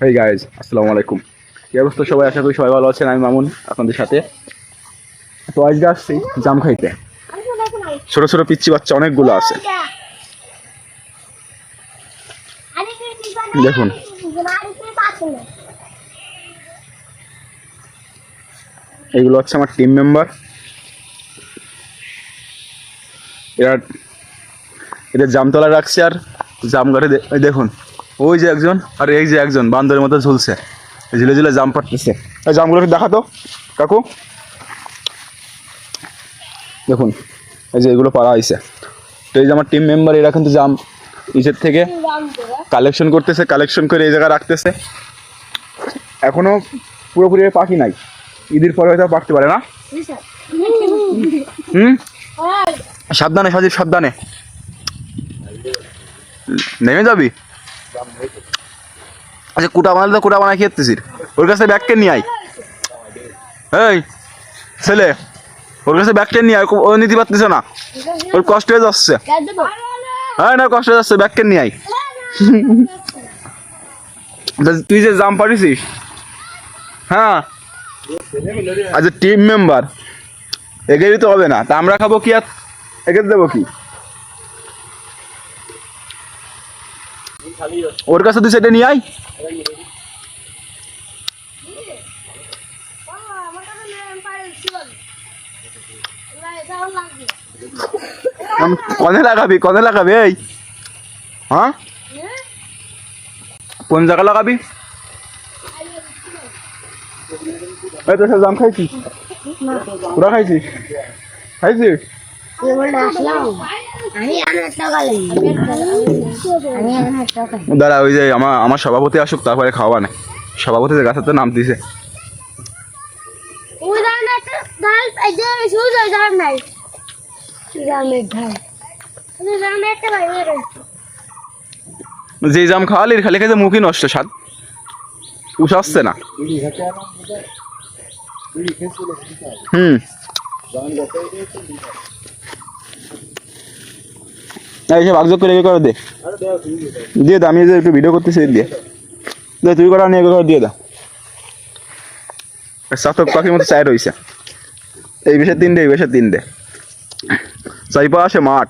Hey guys আসসালামু আলাইকুম কি অবস্থা সবাই? আশা করি সবাই ভালো আছেন। আমি মামুন, আপনাদের সাথে। তো আজকে আসছি জাম খাইতে। ছোট ছোট পিচ্ছি বাচ্চা অনেকগুলো আছে। দেখুন। এগুলো হচ্ছে আমার টিম মেম্বার এরা এদের জামতলা রাখছে আর জাম দেখুন। ওই যে একজন আর এই যে একজন, বান্দরের মতো ঝুলছে। ঝুলে ঝুলে জাম পাড়তেছে এই জামগুলো একটু দেখাতো কাকু। দেখুন, এই যে এগুলো পাড়া হয়েছে তো এই যে আমার টিম মেম্বার এরা কিন্তু জাম নিচের থেকে কালেকশন করতেছে কালেকশন করে এই জায়গায় রাখতেছে। এখনও পুরোপুরি পাখি নাই। ঈদের পরে হয়তো পাকতে পারে না? হুম? সাবধানে সাজিদ সাবধানে। নেমে যাবি? আচ্ছা কুটা বানালে তো কুটা বানাই খেতেছিস। ওর কাছে ব্যাগকে নিয়ে আয়। এই, ছেলে, ওর কাছে ব্যাগটা নিয়ে আয়, ও নিতে পারতেছে না। ওর কষ্ট হয়ে যাচ্ছে। হ্যাঁ না, কষ্ট হয়ে যাচ্ছে ব্যাগকে নিয়ে আয়। তুই যে জাম পারিস হ্যাঁ? আচ্ছা টিম মেম্বার এগিয়ে দিতে হবে না। তা আমরা খাব কি আর? এগিয়ে দেবো কি? ওর কাছে তুই সেটা নিয়ে আয়। কনে লাগাবি কনে লাগাবি, এই। হ্যাঁ? কোন জায়গা লাগাবি? এই তো জাম খাইছিস। পুরা খাইছিস? খাইছিস? দাঁড়া ওই যে আমার আমার সভাপতি আসুক তারপরে খাওয়া না। সভাপতি গাছের তো নাম দিছে। যে জাম খাওয়ালি খালি খেতে মুখই নষ্ট স্বাদ উস আসছে না। হুম। এই সব করে করে দে। দিয়ে দে আমি যে একটু ভিডিও করতেছি দিয়ে। দে তুই করা নিয়ে করে দিয়ে দা। সাতক পাখির মতো রয়েছে এই বেশে তিনটে এই বেশে তিনটে চারিপাশে মাঠ।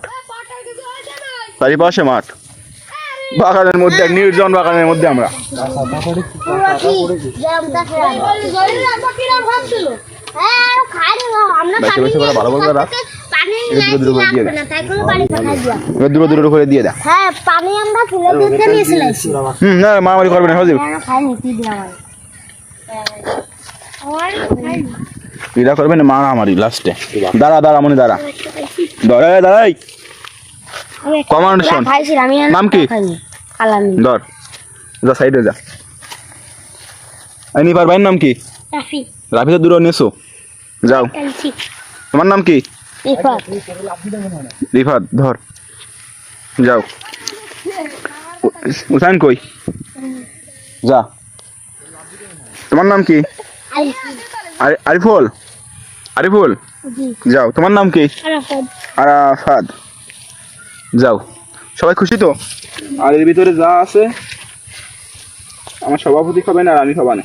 চারিপাশে মাঠ। বাগানের মধ্যে নির্জন বাগানের মধ্যে আমরা। ভালো রাখ। পানি একটু দূরে করে দিয়ে দে। না? তাই করে পানি খাই দূরে দূরে করে দিয়ে দা। হ্যাঁ পানি আমরা তুলে দিতে নিয়েছিলাম হুম না মারামারি করবে না হজিব খাইনি কি দিয়ে আমার আমার খাইনি এরা করবে না মারামারি লাস্টে দাঁড়া দাঁড়া মনে দাঁড়া। ধর দাঁড়াই কমান্ড শোন। নাম কি? ধর যা সাইডে যা। ভাইয়ের নাম কি? রাফি। রাফি তো দূরে নিয়েছো যাও। তোমার নাম কি? রিফাত ধর। যাও। উসাইন কই? যা। তোমার নাম কি? আরি- আরিফুল? আরিফুল? যাও। তোমার নাম কি? আরাফাত। আরাফাত। যাও। সবাই খুশি তো? আর এর ভিতরে যা আছে আমার সভাপতি খাবে না আর আমি খাবা না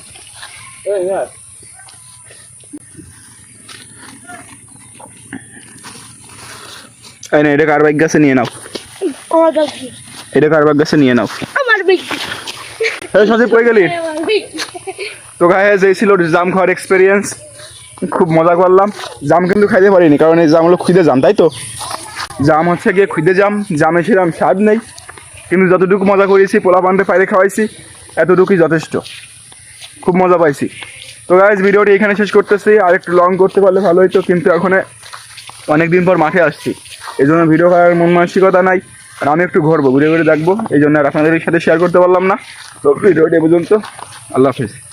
এই না এটা কার বাইক গাছে নিয়ে নাও। এটা কার বাইক গাছে নিয়ে নাও। আমার বাকি এই সজীব কই গেলি? তো গায়ে যে ছিল জাম খাওয়ার এক্সপিরিয়েন্স খুব মজা করলাম। জাম কিন্তু খাইতে পারিনি কারণ এই জামগুলো খুঁজে জাম তাই তো? জাম হচ্ছে গিয়ে খুঁজে জাম। জামে সেরকম স্বাদ নেই। কিন্তু যতটুকু মজা করেছি পোলা পান্ডে পাইরে খাওয়াইছি এতটুকুই যথেষ্ট। খুব মজা পাইছি। তো গাইজ ভিডিওটি এখানে শেষ করতেছি। আর একটু লং করতে পারলে ভালো হতো কিন্তু এখন অনেক দিন পর মাঠে আসছি। এই জন্য ভিডিও করার মন মানসিকতা নাই, আর আমি একটু ঘুরবো, ঘুরে ঘুরে দেখব, এই জন্য আর আপনাদের সাথে শেয়ার করতে পারলাম না। তো ভিডিওটি পর্যন্ত। আল্লাহ হাফিজ।